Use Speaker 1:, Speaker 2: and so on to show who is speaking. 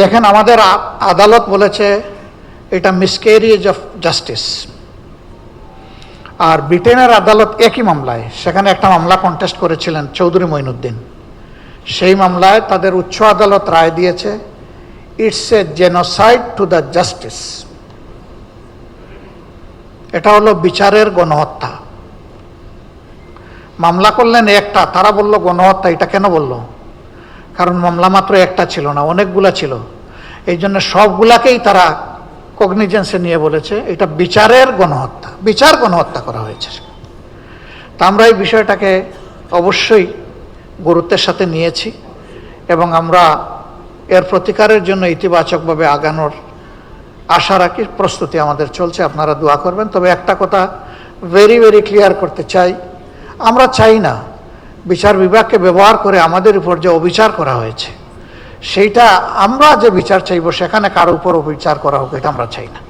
Speaker 1: দেখেন আমাদের আদালত বলেছে এটা মিসক্যারিয়েজ অফ জাস্টিস আর ব্রিটেনের আদালত একই মামলায়, সেখানে একটা মামলা কন্টেস্ট করেছিলেন চৌধুরী মঈনুদ্দিন। সেই মামলায় তাদের উচ্চ আদালত রায় দিয়েছে it's a genocide to the justice এটা হলো বিচারের গণহত্যা। মামলা করলেন একটা, তারা বলল, গণহত্যা, এটা কেন বলল? কারণ মামলা মাত্র একটা ছিল না, অনেকগুলা ছিল। এই জন্য সবগুলাকেই তারা কগনিজেন্সে নিয়ে বলেছে, এটা বিচারের গণহত্যা, বিচার গণহত্যা করা হয়েছে। তা আমরা এই বিষয়টাকে অবশ্যই গুরুত্বের সাথে নিয়েছি এবং আমরা এর প্রতিকারের জন্য ইতিবাচকভাবে আগানোর আশা রাখি, প্রস্তুতি আমাদের চলছে, আপনারা দোয়া করবেন। তবে একটা কথা ভেরি ভেরি ক্লিয়ার করতে চাই, আমরা চাই না বিচার বিভাগকে ব্যবহার করে আমাদের উপর যে অবিচার করা হয়েছে, সেইটা আমরা যে বিচার চাইব, সেখানে কারও উপর অবিচার করা হোক, এটা আমরা চাই না।